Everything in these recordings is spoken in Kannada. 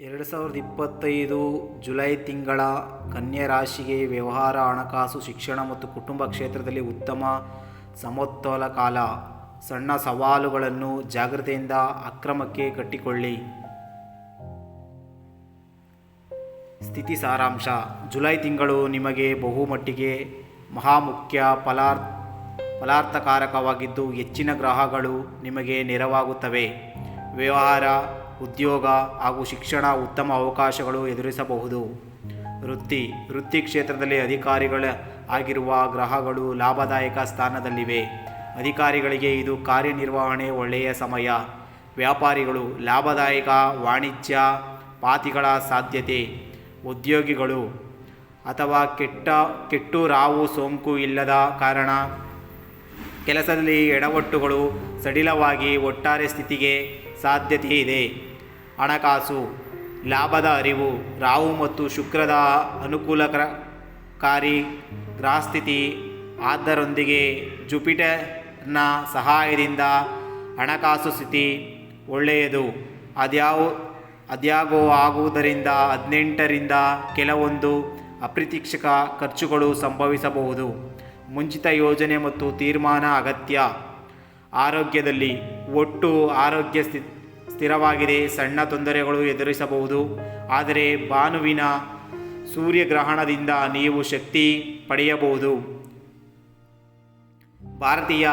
ಎರಡು ಸಾವಿರದ ಇಪ್ಪತ್ತೈದು ಜುಲೈ ತಿಂಗಳ ಕನ್ಯಾ ರಾಶಿಗೆ ವ್ಯವಹಾರ, ಹಣಕಾಸು, ಶಿಕ್ಷಣ ಮತ್ತು ಕುಟುಂಬ ಕ್ಷೇತ್ರದಲ್ಲಿ ಉತ್ತಮ ಸಮತೋಲ ಕಾಲ. ಸಣ್ಣ ಸವಾಲುಗಳನ್ನು ಜಾಗ್ರತೆಯಿಂದ ಅಕ್ರಮಕ್ಕೆ ಕಟ್ಟಿಕೊಳ್ಳಿ. ಸ್ಥಿತಿ ಸಾರಾಂಶ. ಜುಲೈ ತಿಂಗಳು ನಿಮಗೆ ಬಹುಮಟ್ಟಿಗೆ ಮಹಾಮುಖ್ಯ ಫಲಾರ್, ಫಲಾರ್ಥಕಾರಕವಾಗಿದ್ದು ಹೆಚ್ಚಿನ ಗ್ರಹಗಳು ನಿಮಗೆ ನೆರವಾಗುತ್ತವೆ. ವ್ಯವಹಾರ ಉದ್ಯೋಗ ಹಾಗೂ ಶಿಕ್ಷಣ ಉತ್ತಮ ಅವಕಾಶಗಳು ಎದುರಿಸಬಹುದು. ವೃತ್ತಿ ವೃತ್ತಿ ಕ್ಷೇತ್ರದಲ್ಲಿ ಅಧಿಕಾರಿಗಳ ಆಗಿರುವ ಗ್ರಹಗಳು ಲಾಭದಾಯಕ ಸ್ಥಾನದಲ್ಲಿವೆ. ಅಧಿಕಾರಿಗಳಿಗೆ ಇದು ಕಾರ್ಯನಿರ್ವಹಣೆ ಒಳ್ಳೆಯ ಸಮಯ. ವ್ಯಾಪಾರಿಗಳು ಲಾಭದಾಯಕ ವಾಣಿಜ್ಯ ಪಾತಿಗಳ ಸಾಧ್ಯತೆ. ಉದ್ಯೋಗಿಗಳು ಅಥವಾ ಕೆಟ್ಟ, ಕೆಟ್ಟು ರಾವು ಸೋಂಕು ಇಲ್ಲದ ಕಾರಣ ಕೆಲಸದಲ್ಲಿ ಎಡವಟ್ಟುಗಳು ಸಡಿಲವಾಗಿ ಒಟ್ಟಾರೆ ಸ್ಥಿತಿಗೆ ಸಾಧ್ಯತೆ ಇದೆ ಹಣಕಾಸು, ಲಾಭದ ಅರಿವು, ರಾಹು ಮತ್ತು ಶುಕ್ರದ ಅನುಕೂಲಕರಕಾರಿ ಗ್ರಹಸ್ಥಿತಿ ಆದ್ದರೊಂದಿಗೆ ಜುಪಿಟರ್ನ ಸಹಾಯದಿಂದ ಹಣಕಾಸು ಸ್ಥಿತಿ ಒಳ್ಳೆಯದು. ಅದ್ಯಾವು, ಅದ್ಯಾಗೋ ಆಗುವುದರಿಂದ ಹದಿನೆಂಟರಿಂದ ಕೆಲವೊಂದು ಅಪ್ರತೀಕ್ಷಕ ಖರ್ಚುಗಳು ಸಂಭವಿಸಬಹುದು. ಮುಂಚಿತ ಯೋಜನೆ ಮತ್ತು ತೀರ್ಮಾನ ಅಗತ್ಯ. ಆರೋಗ್ಯದಲ್ಲಿ ಒಟ್ಟು ಆರೋಗ್ಯ ಸ್ಥಿ, ಸ್ಥಿರವಾಗಿದೆ, ಸಣ್ಣ ತೊಂದರೆಗಳು ಎದುರಿಸಬಹುದು. ಆದರೆ ಭಾನುವಿನ ಸೂರ್ಯಗ್ರಹಣದಿಂದ ನೀವು ಶಕ್ತಿ ಪಡೆಯಬಹುದು. ಭಾರತೀಯ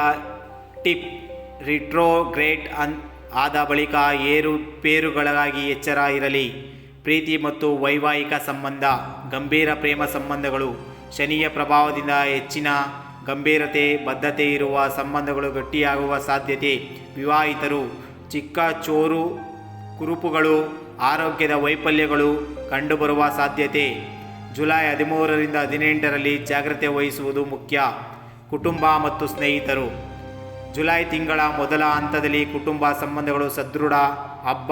ಟಿಪ್ ರಿಟ್ರೋಗ್ರೇಟ್ ಅನ್, ಆದ ಬಳಿಕ ಏರುಪೇರುಗಳಾಗಿ ಎಚ್ಚರ ಇರಲಿ. ಪ್ರೀತಿ ಮತ್ತು ವೈವಾಹಿಕ ಸಂಬಂಧ, ಗಂಭೀರ ಪ್ರೇಮ ಸಂಬಂಧಗಳು, ಶನಿಯ ಪ್ರಭಾವದಿಂದ ಹೆಚ್ಚಿನ ಗಂಭೀರತೆ, ಬದ್ಧತೆ ಇರುವ ಸಂಬಂಧಗಳು ಗಟ್ಟಿಯಾಗುವ ಸಾಧ್ಯತೆ. ವಿವಾಹಿತರು, ಚಿಕ್ಕ ಚೋರು ಕುರುಪುಗಳು, ಆರೋಗ್ಯದ ವೈಫಲ್ಯಗಳು ಕಂಡುಬರುವ ಸಾಧ್ಯತೆ. ಜುಲೈ ಹದಿಮೂರರಿಂದ ಹದಿನೆಂಟರಲ್ಲಿ ಜಾಗ್ರತೆ ವಹಿಸುವುದು ಮುಖ್ಯ. ಕುಟುಂಬ ಮತ್ತು ಸ್ನೇಹಿತರು. ಜುಲೈ ತಿಂಗಳ ಮೊದಲ ಹಂತದಲ್ಲಿ ಕುಟುಂಬ ಸಂಬಂಧಗಳು ಸದೃಢ, ಹಬ್ಬ,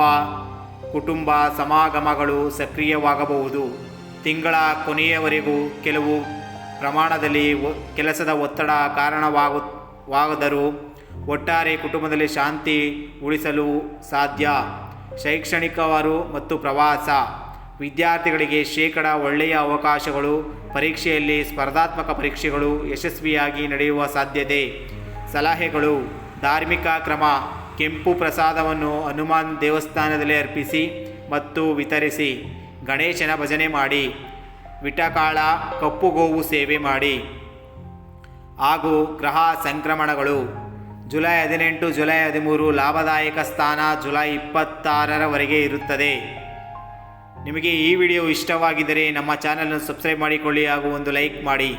ಕುಟುಂಬ ಸಮಾಗಮಗಳು ಸಕ್ರಿಯವಾಗಬಹುದು. ತಿಂಗಳ ಕೊನೆಯವರೆಗೂ ಕೆಲವು ಪ್ರಮಾಣದಲ್ಲಿ ಕೆಲಸದ ಒತ್ತಡ ಕಾರಣವಾಗುವಾದರೂ ಒಟ್ಟಾರೆ ಕುಟುಂಬದಲ್ಲಿ ಶಾಂತಿ ಉಳಿಸಲು ಸಾಧ್ಯ. ಶೈಕ್ಷಣಿಕವರು ಮತ್ತು ಪ್ರವಾಸ. ವಿದ್ಯಾರ್ಥಿಗಳಿಗೆ ಶೇಕಡ ಒಳ್ಳೆಯ ಅವಕಾಶಗಳು, ಪರೀಕ್ಷೆಯಲ್ಲಿ ಸ್ಪರ್ಧಾತ್ಮಕ ಪರೀಕ್ಷೆಗಳು ಯಶಸ್ವಿಯಾಗಿ ನಡೆಯುವ ಸಾಧ್ಯತೆ. ಸಲಹೆಗಳು. ಧಾರ್ಮಿಕ ಕ್ರಮ. ಕೆಂಪು ಪ್ರಸಾದವನ್ನು ಹನುಮಾನ್ ದೇವಸ್ಥಾನದಲ್ಲಿ ಅರ್ಪಿಸಿ ಮತ್ತು ವಿತರಿಸಿ. ಗಣೇಶನ ಭಜನೆ ಮಾಡಿ. ವಿಟಕಾಳ ಕಪ್ಪು ಗೋವು ಸೇವೆ ಮಾಡಿ. ಹಾಗೂ ಗ್ರಹ ಸಂಕ್ರಮಣಗಳು. ಜುಲೈ ಹದಿನೆಂಟು, ಜುಲೈ ಹದಿಮೂರು ಲಾಭದಾಯಕ ಸ್ಥಾನ ಜುಲೈ ಇಪ್ಪತ್ತಾರರವರೆಗೆ ಇರುತ್ತದೆ. ನಿಮಗೆ ಈ ವಿಡಿಯೋ ಇಷ್ಟವಾಗಿದ್ದರೆ ನಮ್ಮ ಚಾನಲನ್ನು ಸಬ್ಸ್ಕ್ರೈಬ್ ಮಾಡಿಕೊಳ್ಳಿ ಹಾಗೂ ಒಂದು ಲೈಕ್ ಮಾಡಿ.